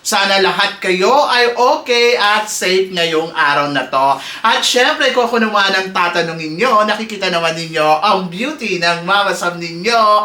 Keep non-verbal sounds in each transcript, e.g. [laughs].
Sana lahat kayo ay okay at safe ngayong araw na to. At syempre, kung ako naman ang tatanungin nyo, nakikita naman ninyo ang beauty ng Mama Sam ninyo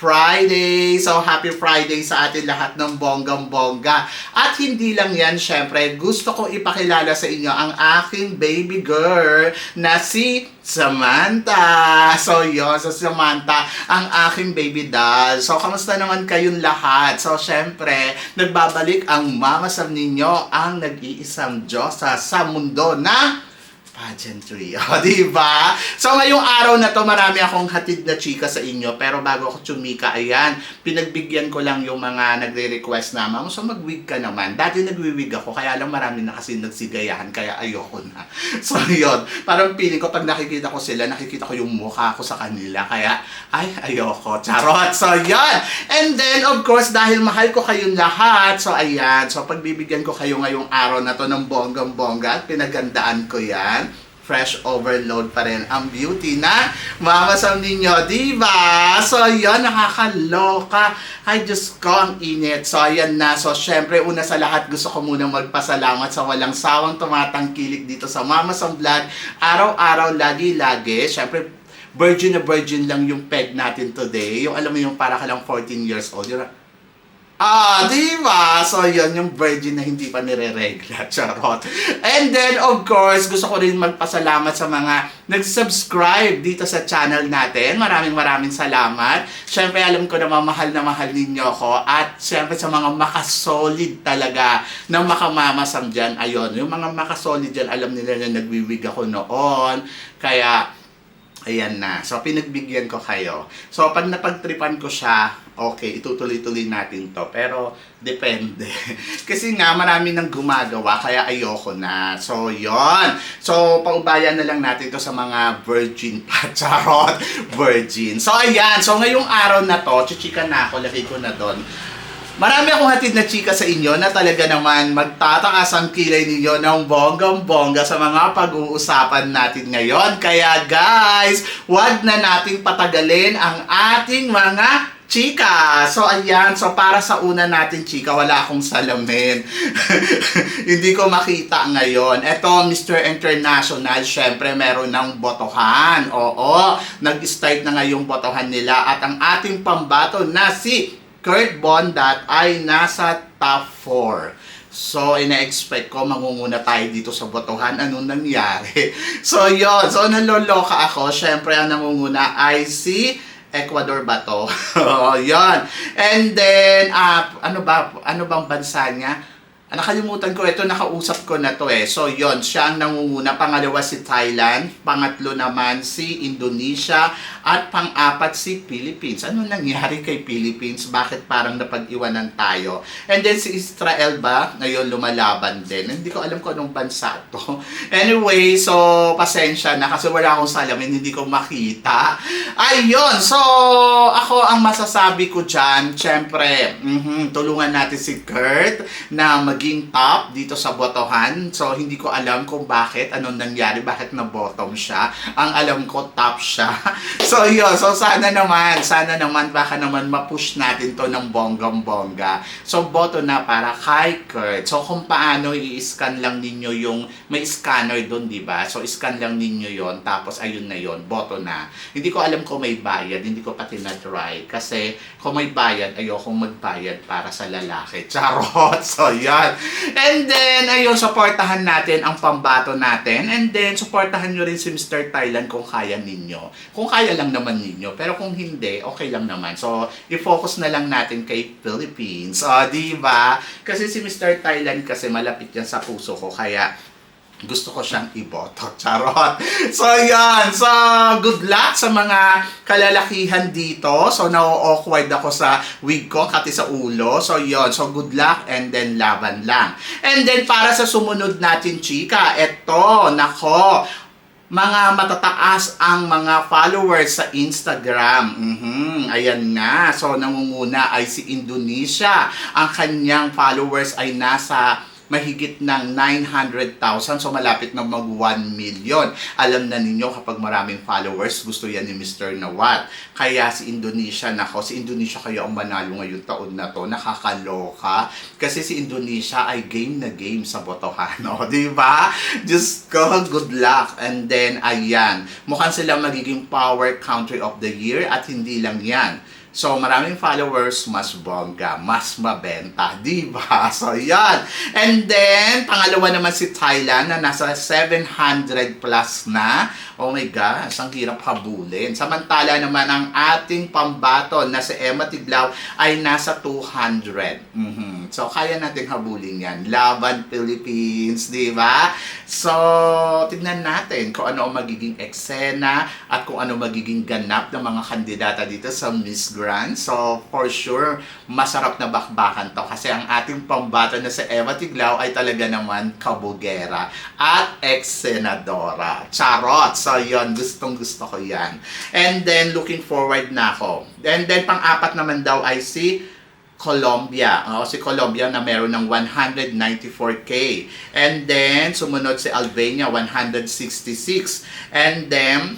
Friday. So, happy Friday sa atin lahat ng bonggang-bongga. At hindi lang yan, syempre, gusto ko ipakilala sa inyo ang aking baby girl na si Samantha. So, yun, so Samantha, ang aking baby doll. So, kamusta naman kayong lahat? So, syempre, nagbabalik ang mama sa ninyo, ang nag-iisang Diyosa sa mundo na pageantry. [laughs] O, di ba? So, ngayong araw na to, marami akong hatid na chika sa inyo. Pero bago ako tsumika, ayan, pinagbigyan ko lang yung mga nagre-request na, Ma'am, so mag-wig ka naman. Dati nagwi-wig ako, kaya lang marami na kasi nagsigayahan, kaya ayoko na. [laughs] So, yun. Parang feeling ko, pag nakikita ko sila, nakikita ko yung mukha ko sa kanila. Kaya, ay, ayoko. Charot. So, yun. And then, of course, dahil mahal ko kayong lahat, so, ayan. So, pagbibigyan ko kayo ngayong araw na to ng bonggang-bongga at pinagandaan ko yan fresh overload pa rin ang beauty na mamasam ninyo, di ba? So, yun, nakakaloka. Ay, Diyos ko, ang init. So, ayan na. So, syempre, una sa lahat, gusto ko munang magpasalamat sa walang sawang tumatangkilik dito sa Mamasam Vlog. Araw-araw, lagi-lagi. Syempre, virgin na virgin lang yung peg natin today. Yung alam mo yung para ka lang 14 years old. Yung, Ah, di ba? So, yun yung virgin na hindi pa nire-regla. [laughs] Charot. And then, of course, gusto ko rin magpasalamat sa mga nag-subscribe dito sa channel natin. Maraming maraming salamat. Siyempre, alam ko na mahal na mahal ninyo ako. At siyempre, sa mga makasolid talaga na makamamasam dyan. Ayun, yung mga makasolid dyan, alam nila na nagwiwig ako noon. Kaya, Ayan na. So, pinagbigyan ko kayo. So, pag napagtripan ko siya, okay, itutuloy-tuloy natin to. Pero, depende. [laughs] Kasi nga, marami nang gumagawa, kaya ayoko na. So, yon So, paubayan na lang natin to sa mga virgin pa. [laughs] Charot! Virgin. So, ayan. So, ngayong araw na to, chichika na ako, lagay ko na doon. Marami akong hatid na chika sa inyo na talaga naman magtatakas ang kilay ninyo ng bonggang-bongga sa mga pag-uusapan natin ngayon. Kaya guys, wag na nating patagalin ang ating mga chika. So ayan, so para sa una natin chika, wala akong salamin. [laughs] Hindi ko makita ngayon. Ito, Mr. International, syempre meron ng botohan. Oo, nag-start na ngayong botohan nila at ang ating pambato na si Kurt Bondat ay nasa top 4. So, ina-expect ko, mangunguna tayo dito sa botohan. Anong nangyari? [laughs] So, yon So, naloloka ako. Siyempre, ang nangunguna ay si Ecuador ba to? [laughs] yon And then, uh, ano ba, ano bang bansa niya? Ah, nakalimutan ko, ito nakausap ko na to eh. So yon siya ang nangunguna. Pangalawa si Thailand, pangatlo naman si Indonesia, at pang-apat si Philippines. Ano nangyari kay Philippines? Bakit parang napag-iwanan tayo? And then si Israel ba? Ngayon lumalaban din. Hindi ko alam kung anong bansa to. [laughs] Anyway, so pasensya na kasi wala akong salamin, hindi ko makita. Ayun, so ako ang masasabi ko dyan, syempre, mhm, tulungan natin si Kurt na maging top dito sa botohan. So, hindi ko alam kung bakit, anong nangyari, bakit na bottom siya. Ang alam ko, top siya. [laughs] so, yun. So, sana naman, sana naman, baka naman mapush natin to ng bonggang-bongga. So, boto na para kay Kurt. So, kung paano i-scan lang ninyo yung, may scanner doon, di ba? So, scan lang ninyo yon tapos ayun na yon boto na. Hindi ko alam kung may bayad, hindi ko pa tinatry. Kasi, kung may bayad, ayokong magbayad para sa lalaki. [laughs] Charot! So, yan. And then, ayun, supportahan natin ang pambato natin. And then, supportahan nyo rin si Mr. Thailand kung kaya ninyo. Kung kaya lang naman ninyo. Pero kung hindi, okay lang naman. So, i-focus na lang natin kay Philippines. O, di ba? Kasi si Mr. Thailand kasi malapit yan sa puso ko. Kaya, gusto ko siyang iboto. [laughs] Charot. So, yan. So, good luck sa mga kalalakihan dito. So, na-awkward ako sa wig ko, kati sa ulo. So, yon So, good luck and then laban lang. And then, para sa sumunod natin, chika, eto, nako, mga matataas ang mga followers sa Instagram. Mhm, ayan nga. So, nangunguna ay si Indonesia. Ang kanyang followers ay nasa mahigit ng 900,000. So, malapit na mag 1 million. Alam na ninyo kapag maraming followers, gusto yan ni Mr. Nawat. Kaya si Indonesia, nako, si Indonesia kayo ang manalo ngayong taon na to. Nakakaloka. Kasi si Indonesia ay game na game sa Botohano. [laughs] Di ba? Diyos ko, good luck. And then, ayan. Mukhang sila magiging power country of the year at hindi lang yan. So, maraming followers, mas bongga, mas mabenta, [laughs] di ba? So, yan. And then, pangalawa naman si Thailand na nasa 700 plus na. Oh my gosh, ang hirap habulin. Samantala naman ang ating pambaton na si Emma Tiglao ay nasa 200. Mhm. So, kaya natin habulin yan. Laban Philippines, di ba? So, tignan natin kung ano ang magiging eksena at kung ano magiging ganap ng mga kandidata dito sa Miss Grand. So, for sure, masarap na bakbakan to kasi ang ating pambato na si Eva Tiglao ay talaga naman kabugera at ex-senadora. Charot! So, yon gustong gusto ko yan. And then, looking forward na ako. And then, pang-apat naman daw ay si Colombia. O, si Colombia na meron ng 194K. And then, sumunod si Albania, 166. And then,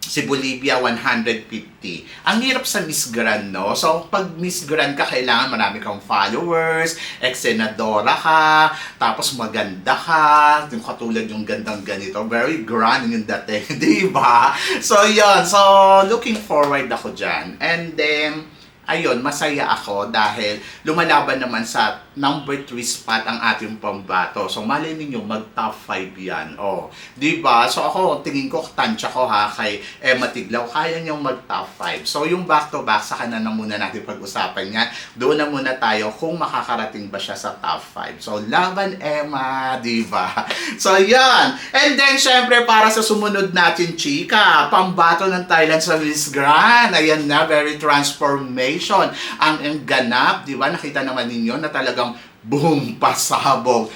si Bolivia 150. Ang hirap sa Miss Grand, no? So, pag Miss Grand ka, kailangan marami kang followers, ex-senadora ka, tapos maganda ka, yung katulad yung gandang ganito, very grand yung dating, [laughs] di ba? So, yun. So, looking forward ako dyan. And then, ayun, masaya ako dahil lumalaban naman sa number 3 spot ang ating pambato. So, malay ninyo, mag-top 5 yan. Oh, di ba? So, ako, tingin ko, tansya ko ha, kay Emma Tiglaw, kaya niyang mag-top 5. So, yung back-to-back, saka na na muna natin pag-usapan yan. Doon na muna tayo kung makakarating ba siya sa top 5. So, laban Emma, di ba? [laughs] So, yan. And then, syempre, para sa sumunod natin, chika, pambato ng Thailand sa Miss Grand. Ayan na, very transformation ang ang ganap, di ba? Nakita naman ninyo na talagang boom, pasabog.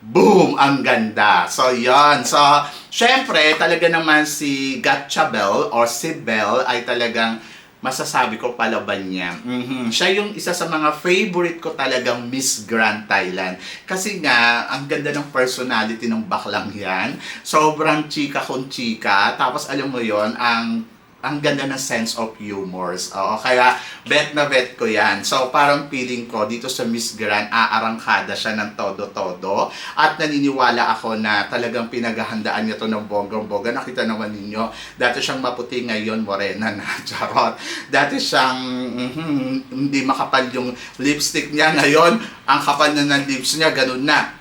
Boom! Ang ganda. So, yon So, syempre, talaga naman si Gatchabel or si Belle ay talagang masasabi ko palaban niya. Mhm. Siya yung isa sa mga favorite ko talagang Miss Grand Thailand. Kasi nga, ang ganda ng personality ng baklang yan. Sobrang chika kung chika. Tapos alam mo yon ang ang ganda ng sense of humors. Oo, kaya bet na bet ko yan. So, parang feeling ko dito sa Miss Grand, aarangkada siya ng todo-todo. At naniniwala ako na talagang pinaghahandaan niya to ng bonggang-bongga. Nakita naman ninyo, dati siyang maputi ngayon, morena na, [laughs] charot. Dati siyang, mhm, hindi makapal yung lipstick niya. Ngayon, ang kapal na ng lips niya, ganun na.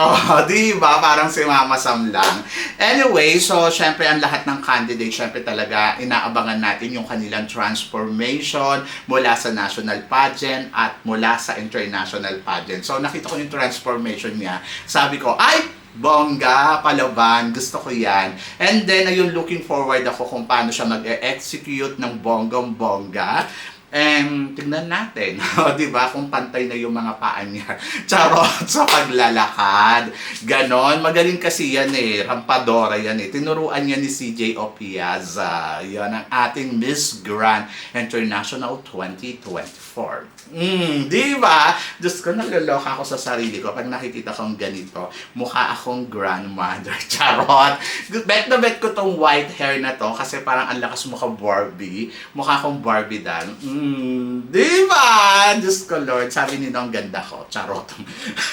Oh, [laughs] di ba? Parang si Mama Sam lang. Anyway, so syempre ang lahat ng candidate, syempre talaga inaabangan natin yung kanilang transformation mula sa national pageant at mula sa international pageant. So nakita ko yung transformation niya. Sabi ko, ay, bongga, palaban, gusto ko yan. And then, ayun, looking forward ako kung paano siya mag-execute ng bonggong-bongga. And tignan natin, o, [laughs] di ba, kung pantay na yung mga paa niya. [laughs] Charot sa paglalakad. Ganon, magaling kasi yan eh. Rampadora yan eh. Tinuruan niya ni CJ Opiaza. Yan ang ating Miss Grand International 2024. Mm, di ba? Diyos ko, naloloka ako sa sarili ko pag nakikita kong ganito. Mukha akong grandmother. [laughs] Charot! Bet na bet ko tong white hair na to kasi parang ang lakas mukha Barbie. Mukha akong Barbie dan. Mm, di ba? Diyos ko, Lord. Sabi nito, ang ganda ko. Charot.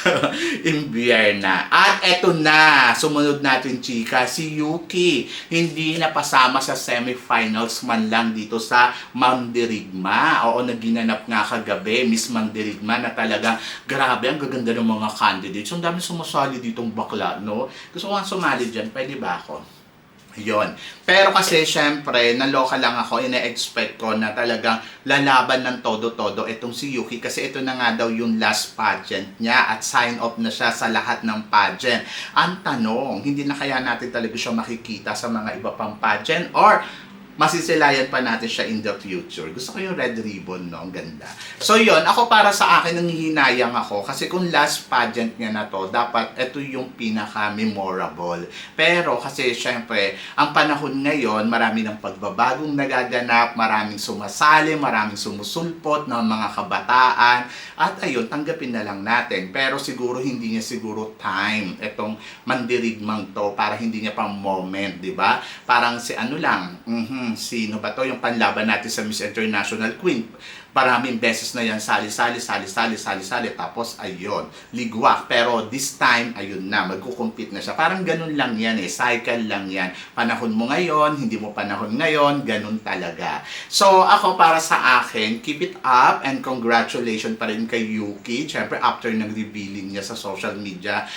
[laughs] Imbierna. At eto na. Sumunod natin, chika. Si Yuki. Hindi napasama sa semifinals man lang dito sa Mandirigma. Oo, naginanap nga kagabi. Miss Mandirigma na talaga grabe, ang gaganda ng mga candidates. Ang dami sumasali ditong bakla, no? Gusto ko nga sumali dyan. Pwede ba ako? Yun. Pero kasi, syempre, naloka lang ako, ina-expect ko na talagang lalaban ng todo-todo itong si Yuki kasi ito na nga daw yung last pageant niya at sign off na siya sa lahat ng pageant. Ang tanong, hindi na kaya natin talaga siya makikita sa mga iba pang pageant or masisilayan pa natin siya in the future. Gusto ko yung red ribbon, no? Ang ganda. So, yon ako para sa akin, nangihinayang ako. Kasi kung last pageant niya na to, dapat ito yung pinaka-memorable. Pero kasi, syempre, ang panahon ngayon, marami ng pagbabagong nagaganap, maraming sumasali, maraming sumusulpot ng mga kabataan. At ayun, tanggapin na lang natin. Pero siguro, hindi niya siguro time itong mandirigmang to para hindi niya pang moment, di ba? Parang si ano lang, mhm, sino ba to? Yung panlaban natin sa Miss International Queen. Maraming beses na yan, sali-sali, sali-sali, sali-sali. Tapos, ayun, ligwak. Pero this time, ayun na, magkukumpit na siya. Parang ganun lang yan eh, cycle lang yan. Panahon mo ngayon, hindi mo panahon ngayon, ganun talaga. So, ako para sa akin, keep it up and congratulations pa rin kay Yuki. Siyempre, after ng revealing niya sa social media,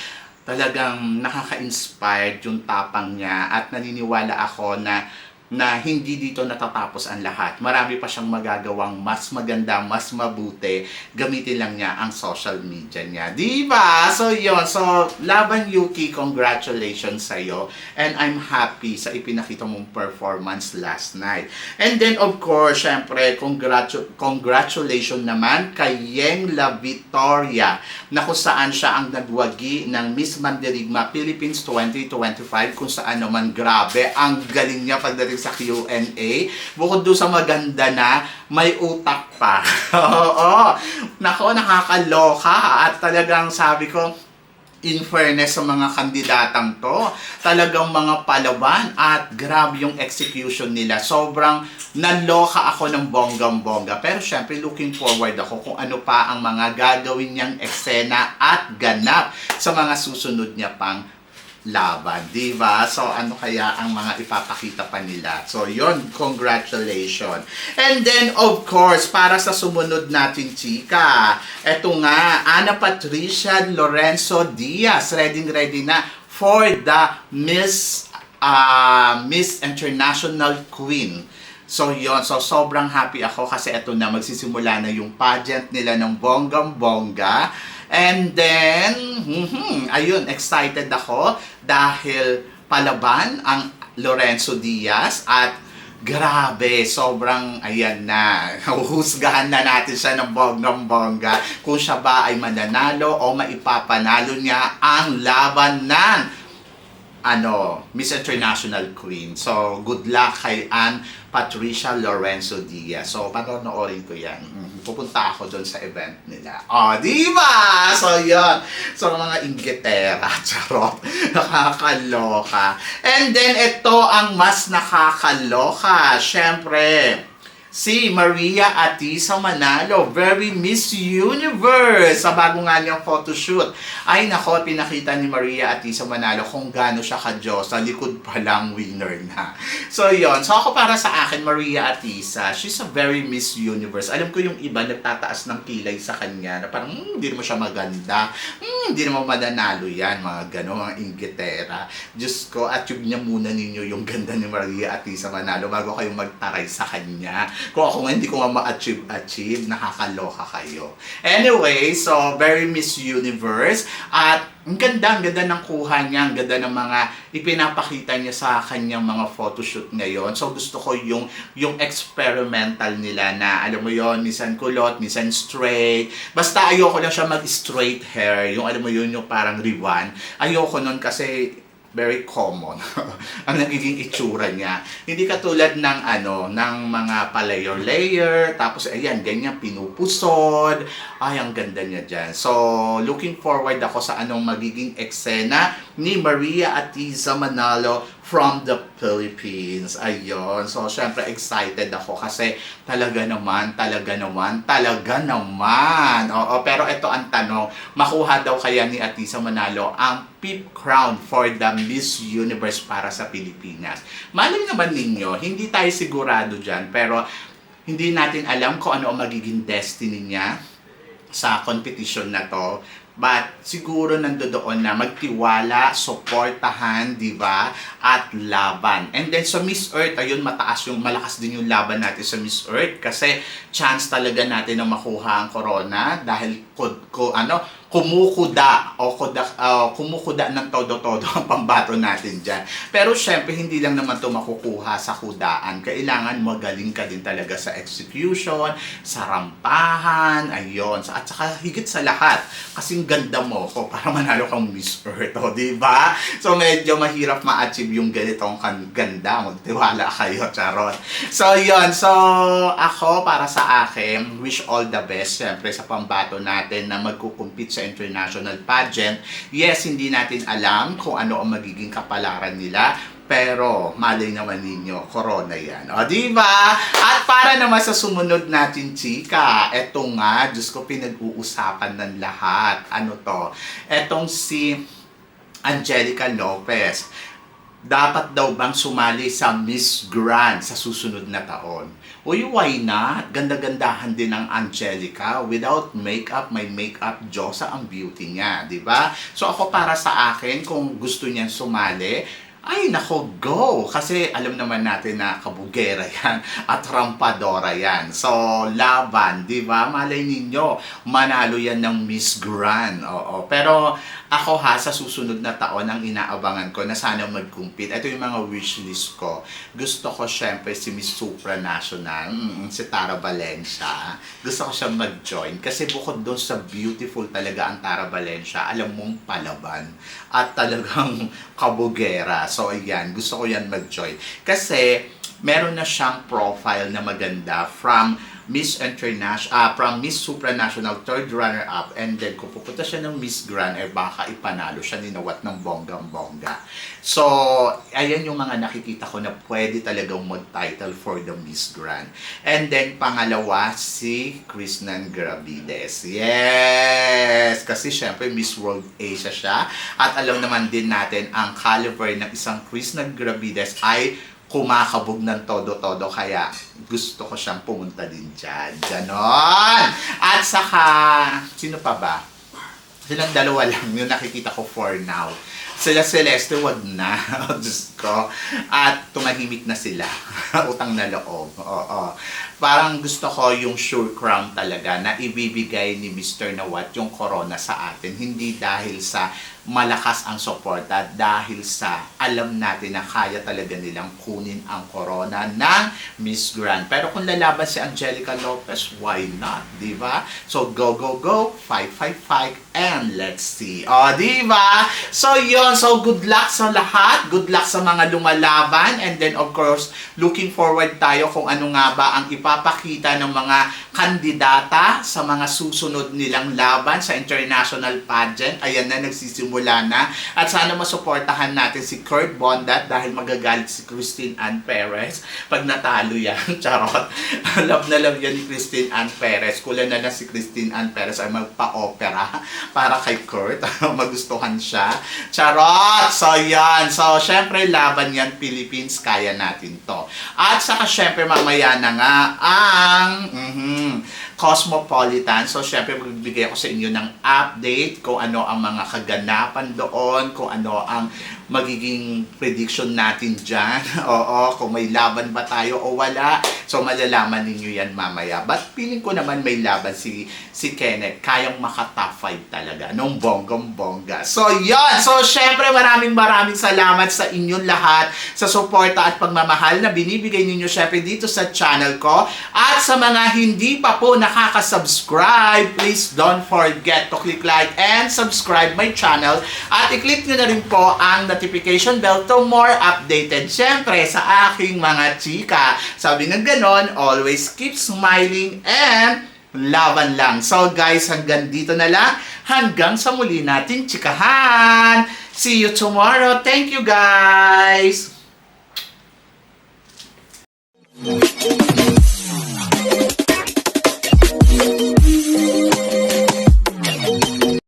talagang nakaka-inspired yung tapang niya at naniniwala ako na na hindi dito natatapos ang lahat. Marami pa siyang magagawang mas maganda, mas mabuti. Gamitin lang niya ang social media niya. Di ba? So, yon So, Laban Yuki, congratulations sa'yo. And I'm happy sa ipinakita mong performance last night. And then, of course, syempre, congratu- congratulations naman kay Yeng La Victoria na kung saan siya ang nagwagi ng Miss Mandirigma Philippines 2025 kung saan naman grabe ang galing niya pagdating sa Q&A. Bukod doon sa maganda na, may utak pa. [laughs] Oo. Nako, nakakaloka. At talagang sabi ko, in fairness sa mga kandidatang to, talagang mga palaban at grabe yung execution nila. Sobrang naloka ako ng bonggang-bongga. Pero syempre, looking forward ako kung ano pa ang mga gagawin niyang eksena at ganap sa mga susunod niya pang laban, di ba? So, ano kaya ang mga ipapakita pa nila? So, yon congratulations. And then, of course, para sa sumunod natin, chika, eto nga, Ana Patricia Lorenzo Diaz, ready-ready na for the Miss ah, Miss International Queen. So yon so sobrang happy ako kasi eto na magsisimula na yung pageant nila ng bonggang-bongga. And then, mhm, ayun, excited ako dahil palaban ang Lorenzo Diaz at Grabe, sobrang ayan na. [laughs] Huhusgahan na natin siya ng bonggang-bongga kung siya ba ay mananalo o maipapanalo niya ang laban ng ano, Miss International Queen. So, good luck kay Ann Patricia Lorenzo Diaz. So, panonoorin ko yan. Mm, Pupunta ako doon sa event nila. Oh, di ba? So, yun. So, mga inggitera. [laughs] Charot. Nakakaloka. And then, ito ang mas nakakaloka. Siyempre, si Maria Atisa Manalo, very Miss Universe, sa bago nga niyang photoshoot. Ay nako, pinakita ni Maria Atisa Manalo kung gaano siya ka-Diyos, sa likod pa lang winner na. So yon so ako para sa akin, Maria Atisa, she's a very Miss Universe. Alam ko yung iba nagtataas ng kilay sa kanya, na parang, hmm, hindi mo siya maganda, hmm, hindi naman madanalo yan, mga gano'n, mga inggitera. Diyos ko, at niya muna ninyo yung ganda ni Maria Atisa Manalo bago kayong magtaray sa kanya kung ako nga hindi ko nga ma-achieve-achieve, nakakaloka kayo. Anyway, so very Miss Universe at ang ganda, ang ganda ng kuha niya, ang ganda ng mga ipinapakita niya sa kanyang mga photoshoot ngayon. So gusto ko yung yung experimental nila na alam mo yon minsan kulot, minsan straight. Basta ayoko lang siya mag-straight hair, yung alam mo yun, yung parang riwan. Ayoko nun kasi very common [laughs] ang nagiging itsura niya. Hindi katulad ng ano, ng mga pa-layer-layer, tapos ayan, ganyan, pinupusod. Ay, ang ganda niya dyan. So, looking forward ako sa anong magiging eksena ni Maria Atiza Manalo from the Philippines. Ayun. So, syempre excited ako kasi talaga naman, talaga naman, talaga naman. Oo, pero ito ang tanong, makuha daw kaya ni Atisa Manalo ang Pip Crown for the Miss Universe para sa Pilipinas. Maling naman ninyo, hindi tayo sigurado dyan, pero hindi natin alam kung ano ang magiging destiny niya sa competition na to. But siguro nandoon na magtiwala, suportahan, di ba? At laban. And then sa Miss Earth, ayun, mataas yung, malakas din yung laban natin sa Miss Earth kasi chance talaga natin na makuha ang corona dahil ko, ko ano, kumukuda o kuda, ah, kumukuda ng todo-todo ang pambato natin dyan. Pero syempre, hindi lang naman ito makukuha sa kudaan. Kailangan magaling ka din talaga sa execution, sa rampahan, ayun. At saka higit sa lahat, kasing ganda mo ko para manalo kang Miss Earth, o, di ba? So medyo mahirap ma-achieve yung ganitong ganda. Magtiwala kayo, charot. So yun, so ako para sa akin, wish all the best syempre sa pambato natin na magkukumpit sa international pageant. Yes, hindi natin alam kung ano ang magiging kapalaran nila, pero malay naman ninyo, corona yan. O, di ba? At para naman sa sumunod natin, chika, eto nga, Diyos ko, pinag-uusapan ng lahat. Ano to? Etong si Angelica Lopez dapat daw bang sumali sa Miss Grand sa susunod na taon? Uy, why not? Ganda-gandahan din ng Angelica. Without makeup, may makeup, Diyosa ang beauty niya, di ba? So ako para sa akin, kung gusto niyan sumali, ay nako, go! Kasi alam naman natin na kabugera [laughs] yan at rampadora yan. So, laban, di ba? Malay ninyo, manalo yan ng Miss Grand. Oo. Pero ako ha, sa susunod na taon, ang inaabangan ko na sana mag-compete. Ito yung mga wishlist ko. Gusto ko syempre si Miss Supranational, mm, si Tara Valencia. Gusto ko siyang mag-join. Kasi bukod doon sa beautiful talaga ang Tara Valencia, alam mong palaban. At talagang [laughs] kabugera. So, ayan, gusto ko yan mag-join. Kasi, meron na siyang profile na maganda from Miss International, ah, from Miss Supranational third runner-up and then kung pupunta siya ng Miss Grand, eh baka ipanalo siya ninawat ng bonggang-bongga. So, ayan yung mga nakikita ko na pwede talagang mag-title for the Miss Grand. And then, pangalawa, si Krishnan Gravides. Yes! Kasi syempre, Miss World Asia siya. At alam naman din natin, ang caliber ng isang Krishnan Gravides ay kumakabog ng todo-todo kaya gusto ko siyang pumunta din dyan. Ganon! At saka, sino pa ba? Silang dalawa lang yung nakikita ko for now. Sila Celeste, wag na. [laughs] Diyos ko. At tumahimik na sila. [laughs] Utang na loob. Oo. Parang gusto ko yung sure crown talaga na ibibigay ni Mr. Nawat yung corona sa atin. Hindi dahil sa malakas ang suporta, dahil sa alam natin na kaya talaga nilang kunin ang corona ng Miss Grand. Pero kung lalaban si Angelica Lopez, why not? Di ba? So, go, go, go. Fight, fight, fight. And let's see. O, di ba? So, yon So, good luck sa lahat. Good luck sa mga lumalaban. And then, of course, looking forward tayo kung ano nga ba ang ipapakita ng mga kandidata sa mga susunod nilang laban sa international pageant. Ayan na, nagsisimula na. At sana masuportahan natin si Kurt Bondat dahil magagalit si Christine Ann Perez pag natalo yan. [laughs] Charot. [laughs] love na love yan ni Christine Ann Perez. Kulang na na si Christine Ann Perez ay magpa-opera [laughs] para kay Kurt. Magustuhan siya. Charot! So, yan. So, syempre, laban yan, Philippines. Kaya natin to. At saka, syempre, mamaya na nga ang mhm, Cosmopolitan. So, syempre, magbibigay ako sa inyo ng update kung ano ang mga kaganapan doon, kung ano ang magiging prediction natin dyan. [laughs] Oo, kung may laban ba tayo o wala. So, malalaman ninyo yan mamaya. But, feeling ko naman may laban si, si Kenneth. Kayang maka-top 5 talaga. Nung bonggong-bongga. So, yon So, syempre, maraming maraming salamat sa inyong lahat sa suporta at pagmamahal na binibigay ninyo syempre dito sa channel ko. At sa mga hindi pa po nakaka-subscribe, please don't forget to click like and subscribe my channel. At i-click nyo na rin po ang notification bell to more updated. Siyempre, sa aking mga chika. Sabi ng ganon, always keep smiling and laban lang. So guys, hanggang dito na lang. Hanggang sa muli natin chikahan. See you tomorrow. Thank you guys.